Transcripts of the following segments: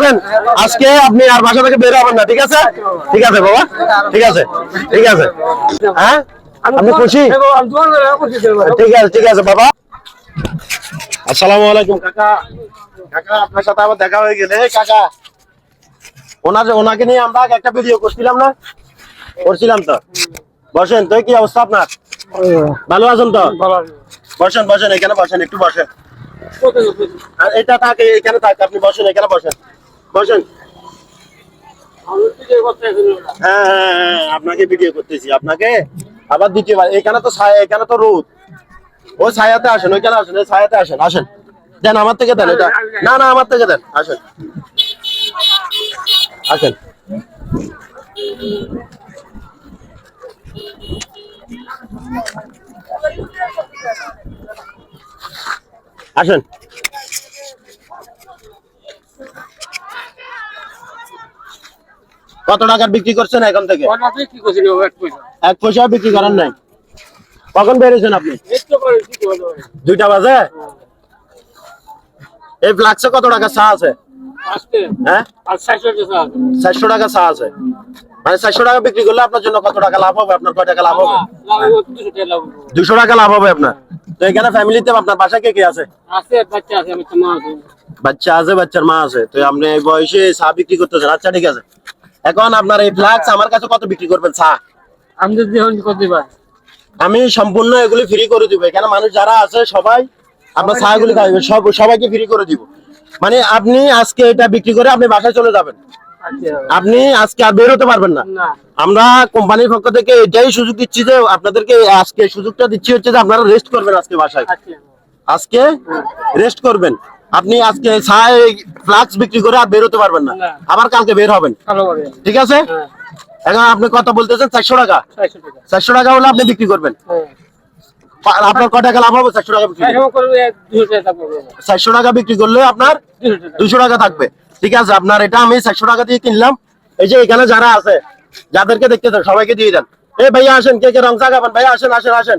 পারবেন? আজকে আপনি আর বাসা থেকে বের হবেন না ঠিক আছে? ঠিক আছে বাবা। ঠিক আছে ঠিক আছে। হ্যাঁ? আপনি খুশি? ঠিক আছে ঠিক আছে বাবা। আসসালামু আলাইকুম কাকা। কাকা আপনার সাথে আবার দেখা হয়ে গেলে এই কাকা। ওনার ওনাকে নিয়ে আমরা একটা ভিডিও করছিলাম না? করছিলাম তো। বসেন তো কি অবস্থা আপনার? ভালো আছেন তো? বসেন বসেন এখানে বসেন একটু বসেন। এটা থাকে এখানে থাকে আপনি বসেন এখানে বসেন। বসেন। হ্যাঁ হ্যাঁ হ্যাঁ আপনাকে ভিডিও করতেছি। আপনাকে? আবার দ্বিতীয়বার। এখানে তো ছায়া এখানে তো রোদ। ও ছায়াতে আসেন ওইখানে আসেন ওই ছায়াতে আসেন আসেন। দেন আমার থেকে দেন এটা। না না আমার থেকে দেন আসেন। আসেন। আসেন। কত টাকার বিক্রি করছেন এখন থেকে? এক পয়সা? বিক্রি করার নাই। কখন বেরিয়েছেন আপনি? দুইটা বাজে? এই ফ্লাক্সে কত টাকা চা আছে? হ্যাঁ? চারশো টাকা চা আছে। মানে চারশো টাকা বিক্রি করলে আপনার জন্য কত টাকা লাভ হবে? আপনার কয় টাকা লাভ হবে? দুশো টাকা লাভ হবে। আপনার। তো এখানে ফ্যামিলিতে আপনার বাসায় কে কে আছে? বাচ্চা আছে বাচ্চার মা আছে। তো আপনি বয়সে চা বিক্রি করতেছেন। আচ্ছা ঠিক আছে। এখন আপনার এই ফ্লাক্স আমার কাছে কত বিক্রি করবেন চা আমি যদি করতে পারি আমি সম্পূর্ণ এগুলি ফ্রি করে দিব। এখানে মানুষ যারা আছে সবাই আপনার ছায়াগুলি খাইবে। সব সবাইকে ফ্রি করে দিব। মানে আপনি আজকে এটা বিক্রি করে আপনি বাসায় চলে যাবেন। আচ্ছা আপনি আজকে আর বের হতে পারবেন না। না। আমরা কোম্পানির পক্ষ থেকে এটাই সুযোগ দিচ্ছি যে আপনাদেরকে আজকে সুযোগটা দিচ্ছি হচ্ছে যে আপনারা রেস্ট করবেন আজকে বাসায়। আচ্ছা। আজকে রেস্ট করবেন। আপনি আজকে ছায় ফ্লাক্স বিক্রি করে আর বের হতে পারবেন না। আবার কালকে বের হবেন। ঠিক আছে? হ্যাঁ। এখন আপনি কথা বলতেছেন চারশো টাকা। চারশো টাকা। হলে আপনি বিক্রি করবেন। হ্যাঁ। আপনার কয় টাকা লাভ হবে? চারশো টাকা বিক্রি চারশো টাকা বিক্রি করলে আপনার দুশো টাকা। থাকবে। ঠিক আছে? আপনার এটা আমি চারশো টাকা দিয়ে কিনলাম। এই যে এখানে যারা আছে যাদেরকে দেখতে সবাইকে দিয়ে দেন। এই ভাইয়া আসেন কে কে রং চা খাবেন? ভাইয়া আসেন আসেন আসেন।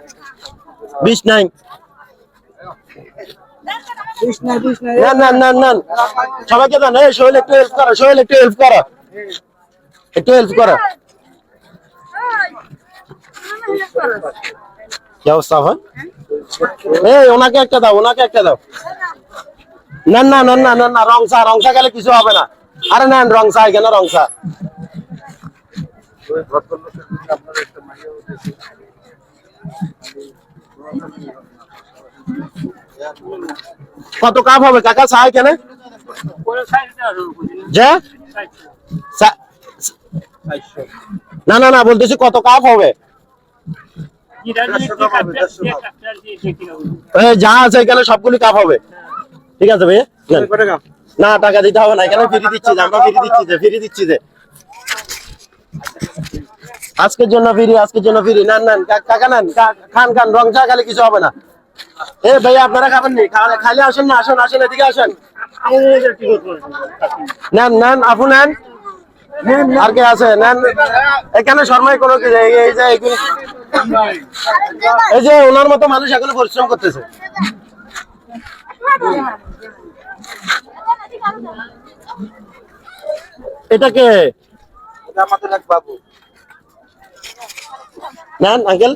বিষ নাই। নেন নেন সবাইকে দেন এই একটু হেল্প করো একটু হেল্প করো। একটু হেল্প করো। অবস্থা ওনাকে একটা দাও, ওনাকে একটা দাও। নেন না নেন না নেন না, রং রং গেলে কিছু হবে না। আরে নেন রং চা এখানে রং চা? কত কাপ হবে? কাকা চা এখানে যে? না না না বলতেছি কত কাপ হবে? যা আছে এখানে সবগুলি কাপ হবে। ঠিক আছে ভাই না টাকা দিতে হবে না এখানে ফ্রি দিচ্ছি আমরা ফ্রি দিচ্ছি যে ফ্রি দিচ্ছি যে। আজকের জন্য ফ্রি, আজকের জন্য ফ্রি। নান, নেন কাকা নেন খান খান, রং চা খালি কিছু হবে না। এ ভাই, আপনারা খাবেন নি? খালি আসেন না, আসেন আসেন, এদিকে আসেন। নেন নেন, আপু নেন। আর কে আছে? এখানে শর্মাই কোনো এই যে এই যে। ওনার মতো মানুষ এখনও পরিশ্রম করতেছে। এটা কে? নেন আঙ্কেল?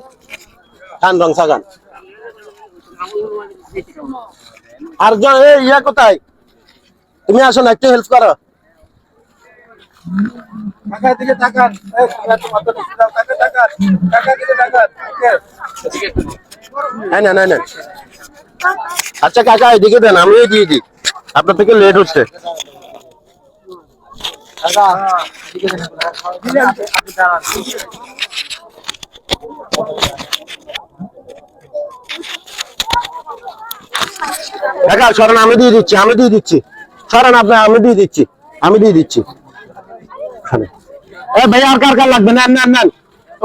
খান রং খান। আর ইয়া কোথায়? তুমি আসো না একটু হেল্প করো। আচ্ছা কাকা এদিকে দেন আমি দিয়ে দিই। আপনার থেকে লেট হচ্ছে। কাকা সরেন, আমি দিয়ে দিচ্ছি, আমি দিয়ে দিচ্ছি। সরেন আপনার আমি দিয়ে দিচ্ছি, আমি দিয়ে দিচ্ছি। এ আর কার কার লাগবে? নেন নেন নেন।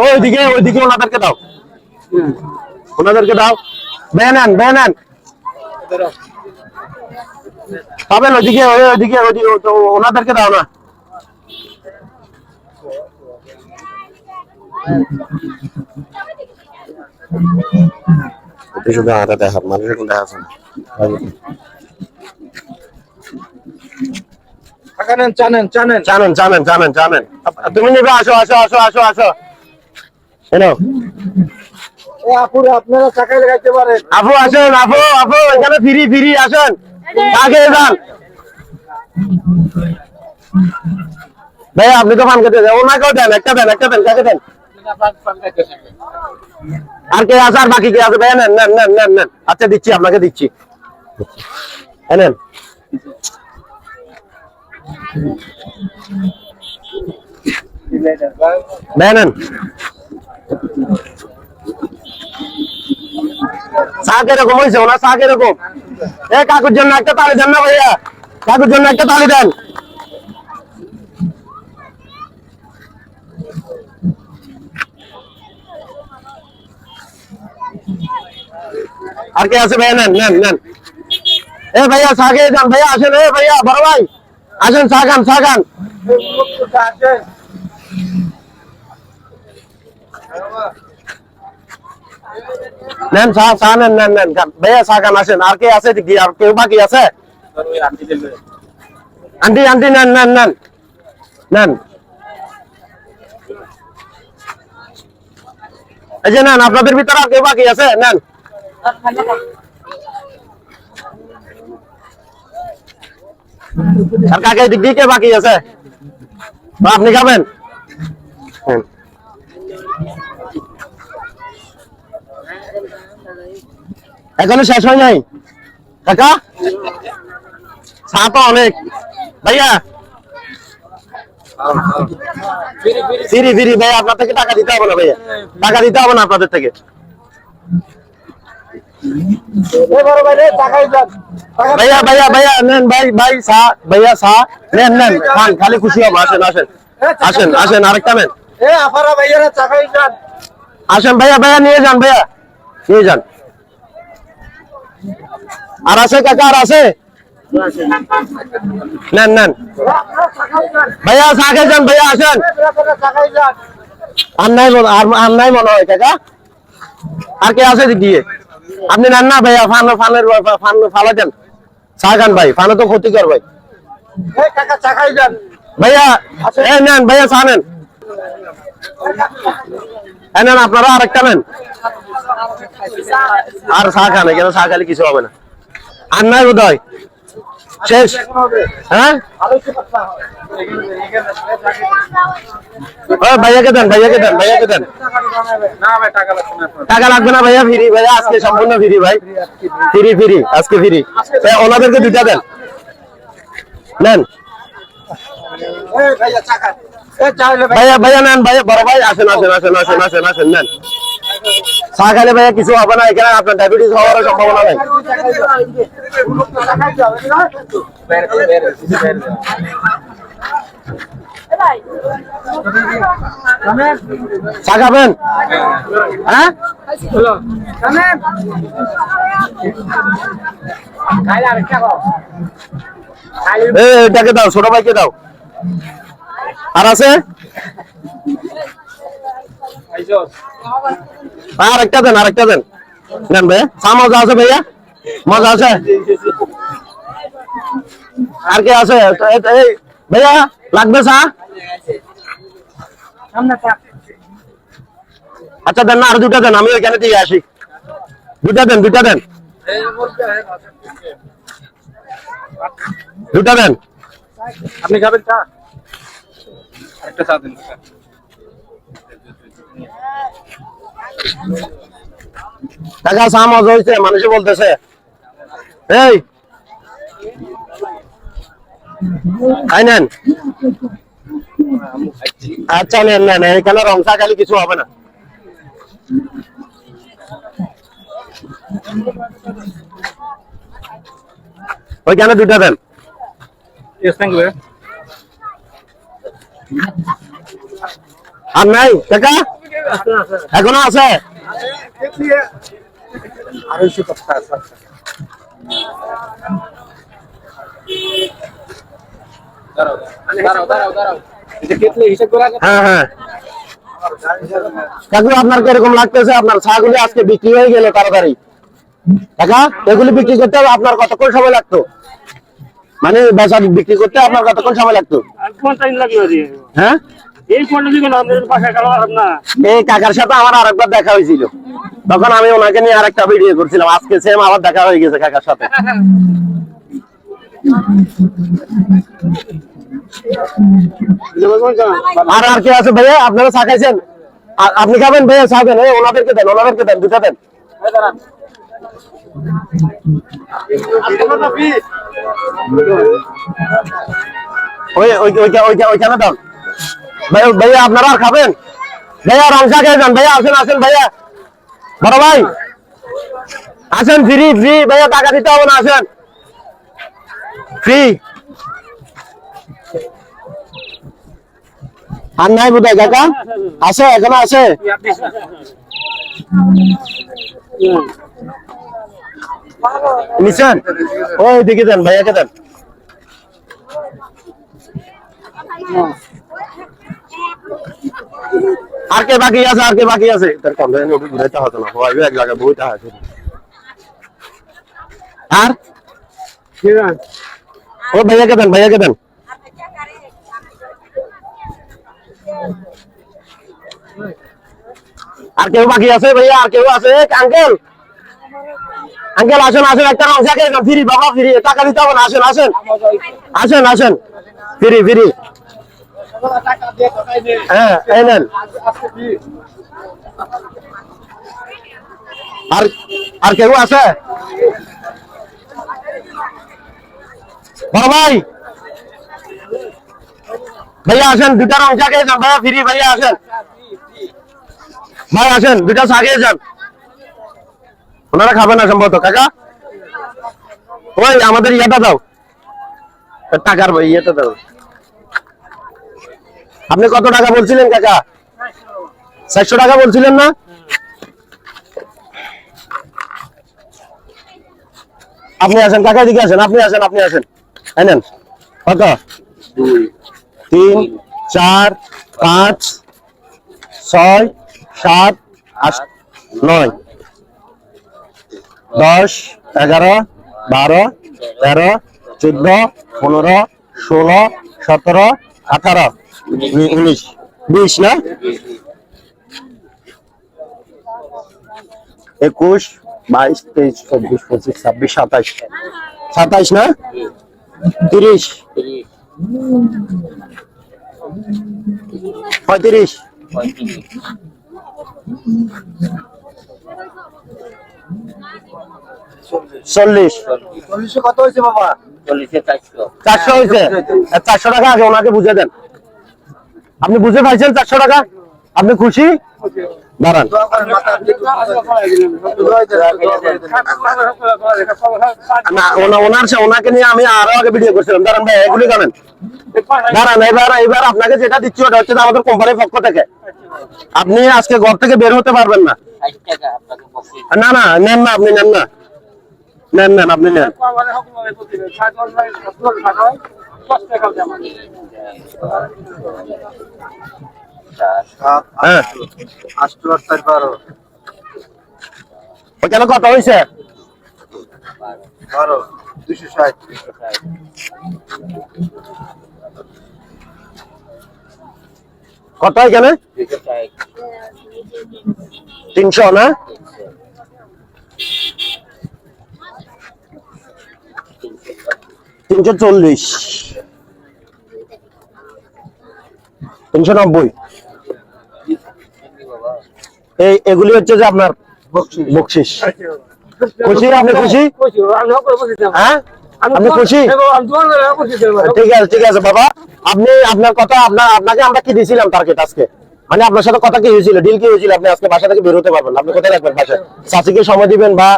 ওইদিকে ওইদিকে ওনাদেরকে দাও। ওনাদেরকে দাও। বেয়ে নেন বেয়ে নেন। পাবেন ওইদিকে, ওই, ওইদিকে ওইদিকে ওনাদেরকে দাও না। এটা শুধু আটা দেখা মানুষের কোন দেখা আছে তুমি নিবে আসো আসো আসো আসো আসো। আপনারা চাকায় লাগাইতে পারেন। আপু আসেন আপু আপু এখানে ফিরি ফিরি আসেন। আগে যান। ভাই আপনি তো পান খেতে দেন ওনাকেও দেন একটা দেন একটা দেন কাকে দেন? আর কে আছে, আর বাকি কে আছে? ভাই, নেন নেন নেন নেন নেন। আচ্ছা দিচ্ছি, আপনাকে দিচ্ছি। এই নেন। ভাই, নেন। চা কীরকম হয়েছে? ওনার চা কীরকম? এ, কাকুর জন্য একটা তালি দেন না ভাইয়া। কাকুর জন্য একটা তালি দেন। আর কে আছে ভাইয়া নেন নেন নেন। এ ভাইয়া খেয়ে যান। ভাইয়া, আসেন, এ ভাইয়া, বড় ভাই। আসেন, চা খান নেন, চা চা নেন নেন নেন ভাইয়া খান, আসেন। আর কে আছে? কি, আর কেউ বাকি আছে? আন্টি আন্টি, নেন নেন নেন। নেন। এই যে নেন, আপনাদের ভিতরে আর কেউ বাকি আছে? নেন। আর কাকে দিক দিয়ে বাকি আছে? আপনি খাবেন? এখনও শেষ হয় নাই? কাকা? চা তো অনেক। ভাইয়া? ফিরি ফিরি। ভাই আপনার থেকে টাকা দিতে হবে না ভাইয়া। টাকা দিতে হবে না আপনাদের থেকে। এ বড় ভাই রে চাকায় যান টাকা ভাইয়া ভাইয়া ভাইয়া নেন ভাই ভাই চা ভাইয়া চা নেন নেন খান খালি খুশি হব আসেন আসেন। আসেন আসেন আরেকটা নেন। এ আপারা ভাইয়ারা চাকায় যান আসেন ভাইয়া ভাইয়া নিয়ে যান ভাইয়া। নিয়ে যান। আর আছে কাকা আর আছে? নেন নেন। আপনারা চাকায় যান ভাইয়া চা খেয়ে যান ভাইয়া আসেন। এ আপনারা চাকায় যান আর নাই মনে- আর আর নাই মনে হয় কাকা। আর কে আছে দিক দিয়ে আপনি নেন না ভাইয়া ফানো ফানের ফান ফালা দেন। চা খান ভাই ফানো তো ক্ষতিকর ভাই। ভাইয়া এ নেন ভাইয়া চা নেন। আপনারা আরেকটা নেন। আর চা খান এখানে চা খালি কিছু হবে না। আর নাই বোধ হয় শেষ। হ্যাঁ? টাকা লাগবে না ভাইয়া, ফ্রি। ভাইয়া, আজকে সম্পূর্ণ ফ্রি, ভাই। ফ্রি ফ্রি, আজকে ফ্রি। ওনাদেরকে দেন। নেন। ভাইয়া ভাইয়া নেন, ভাইয়া। বড় ভাই, আসেন আসেন আসেন আসেন আসেন আসেন, নেন। চা খাইলে ভাইয়া কিছু হবে না, এখানে আপনার ডায়াবেটিস হওয়ার সম্ভাবনা নাই। চা খাবেন হ্যাঁ এটাকে দাও, ছোট ভাইকে দাও। আর আছে? আর একটা দেন আর একটা দেন নেন ভাইয়া চা মজা আছে ভাইয়া মজা আছে আর কে আছে এ- এ- এই, ভাইয়া লাগবে চা আচ্ছা দেন না আর দুটা দেন আমি ওইখানে দিয়ে আসি দুটা দেন দুটা দেন দুটা দেন আপনি খাবেন চা একটা চা দিন টাকা চা হয়েছে মানুষে বলতেছে। এই! খাই নেন। আচ্ছা নেন নেন এখানে রং চা খালি কিছু হবে না। ওইখানে দুইটা দেন. আর নাই কাকা এখনও আছে? আড়াইশো টাকা আছে আগে। হ্যাঁ হ্যাঁ। কাকু আপনার কীরকম লাগতেছে? আপনার ছাগলি আজকে বিক্রি হয়ে গেল তাড়াতাড়ি। কাকা এগুলি বিক্রি করতে আপনার কতক্ষণ সময় লাগতো? মানে বেচা বিক্রি করতে আপনার কতক্ষণ সময় লাগতো? হ্যাঁ? কি আপনারা আপনি খাবেন ভাইয়া? দেন। ওনাদেরকে দেন ওনাদেরকে দেন দুটা দেন। ওই ওইখানে ভাইয়া, আপনারা আর খাবেন? ভাইয়া রংসা খেয়ে যান। ভাইয়া, আসেন আসেন, ভাইয়া। বড় ভাই, আসেন ফ্রি ফ্রি ভাইয়া, টাকা দিতে হবে না, আসেন। ফ্রি আর নাই বোধহয়, কাকা? আছে, এখনও আছে। নিছেন? ওই দিকে দেন, ভাইয়াকে দেন। আর কে বাকি আছে আর কে বাকি আছে? তার কম দেন ঘুরাইতে হতো না ভাই এক জায়গায় বইটা আছে আর? ও ভাইয়াকে দেন ভাইয়াকে দেন। আর কেউ বাকি আছে ভাইয়া? আর কেউ আছে? আঙ্কেল আঙ্কেল আসেন আসেন একটা ফ্রি বাবা ফ্রি। টাকা দিতে হবে না আসেন আসেন। আসেন আসেন। Free free. হ্যাঁ আর কেউ আছে? বড় ভাই। ভাইয়া আসেন দুটা রংসা খেয়ে যান। ভাইয়া, ফ্রি, ভাইয়া আসেন। ভাই, আসেন দুটা চা যান। ওনারা খাবে না সম্ভবত, কাকা। ওই আমাদের ইয়েটা দাও। টাকার ভাই, ইয়েটা দাও। আপনি কত টাকা বলছিলেন, কাকা? চারশো টাকা বলছিলেন না? আপনি আসেন, কাকা দিকে আসেন, আপনি আসেন আপনি আসেন। এই নেন কত তিন, চার, পাঁচ, ছয়, সাত, আট, নয়। দশ, এগারো, বারো, তেরো, চোদ্দ, পনেরো, ষোলো, সতেরো আঠারো উনি- উনিশ বিশ না একুশ বাইশ তেইশ চব্বিশ পঁচিশ ছাব্বিশ সাতাইশ সাতাইশ না তিরিশ পঁয়ত্রিশ চল্লিশ। চল্লিশে। কত হয়েছে বাবা? চারশো। হয়েছে? চারশো টাকা আগে ওনাকে বুঝে দেন। আপনি বুঝে পাইছেন চারশো টাকা? আপনি খুশি? না, ওনা- ওনার ওনাকে নিয়ে আমি আরও আগে ভিডিও করছিলাম। ভাই এবার এবার আপনাকে যেটা দিচ্ছি ওটা হচ্ছে আমাদের কোম্পানির থেকে। আপনি আজকে ঘর থেকে বের হতে পারবেন না। না না, নেন না আপনি, নেন না। নেন নেন, আপনি নেন। বারো ওখানে কত হয়েছে বারো দুশো ষাট। কত এখানে? তিনশো না? তিনশো চল্লিশ। তিনশো নব্বই। এই এগুলি হচ্ছে যে আপনার বকশিস। খুশি? আপনি খুশি? হ্যাঁ? আপনি খুশি? ঠিক আছে ঠিক আছে বাবা। আপনি আপনার কথা আপনার আপনাকে আমরা কি দিয়েছিলাম টার্গেট আজকে? মানে আপনার সাথে কথা কি হয়েছিল? ডিল কি হয়েছিল? আপনি আজকে বাসা থেকে বের হতে পারবেন আপনি কোথায় রাখবেন বাসায়? চাষিকে সময় দিবেন বা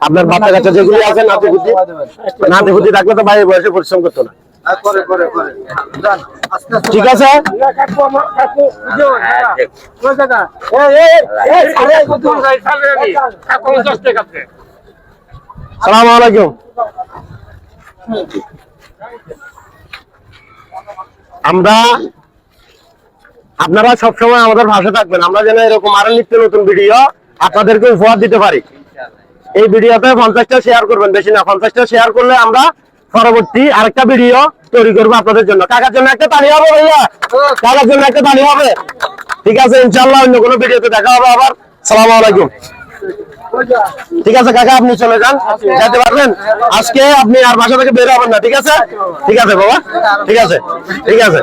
আপনার বাচ্চা কাচ্চা যেগুলি আছে নাতি বুদ্ধি নাতি বুদ্ধি থাকলে তো বাইরে বয়সে পরিশ্রম করতো না। ঠিক আছে দশ টাকা আছে? সালাম আলাইকুম। আমরা আপনারা সবসময় আমাদের ভাষা থাকবেন। আমরা যেন এরকম আরও নিত্য নতুন ভিডিও আপনাদেরকে উপহার দিতে পারি। এই ভিডিওতে পঞ্চাশটা শেয়ার করবেন। বেশি না পঞ্চাশটা শেয়ার করলে আমরা পরবর্তী আরেকটা ভিডিও তৈরি করব আপনাদের জন্য। কাকার জন্য একটা তালি হবে ভাইয়া। কাকার জন্য একটা তালি হবে। ঠিক আছে ইনশাল্লাহ অন্য কোনো ভিডিওতে দেখা হবে আবার। সালাম আলাইকুম। ঠিক আছে, কাকা, আপনি চলে যান। যেতে পারবেন? আজকে আপনি আর বাসা থেকে বের হবেন না, ঠিক আছে? ঠিক আছে, বাবা। ঠিক আছে ঠিক আছে।